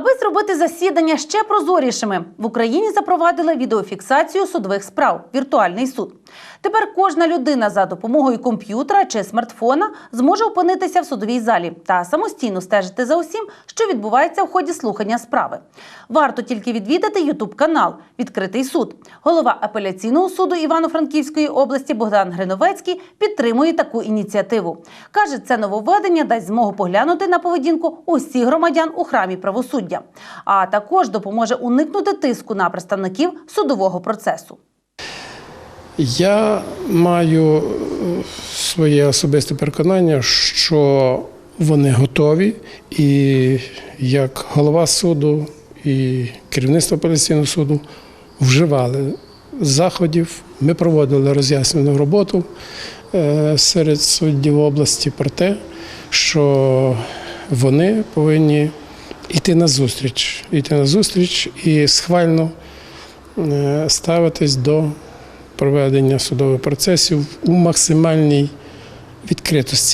Аби зробити засідання ще прозорішими, в Україні запровадили відеофіксацію судових справ віртуальний суд. Тепер кожна людина за допомогою комп'ютера чи смартфона зможе опинитися в судовій залі та самостійно стежити за усім, що відбувається в ході слухання справи. Варто тільки відвідати Ютуб канал Відкритий суд. Голова апеляційного суду Івано-Франківської області Богдан Гриновецький підтримує таку ініціативу. каже, це нововведення дасть змогу поглянути на поведінку усіх громадян у храмі правосуддя, а також допоможе уникнути тиску на представників судового процесу. Я маю е, своє особисте переконання, що вони готові, і як голова суду і керівництво апеляційного суду вживали заходів. Ми проводили роз'яснювальну роботу е, серед суддів області про те, що вони повинні йти на зустріч, йти на зустріч і схвально е, ставитись до проведення судових процесів у максимальній відкритості.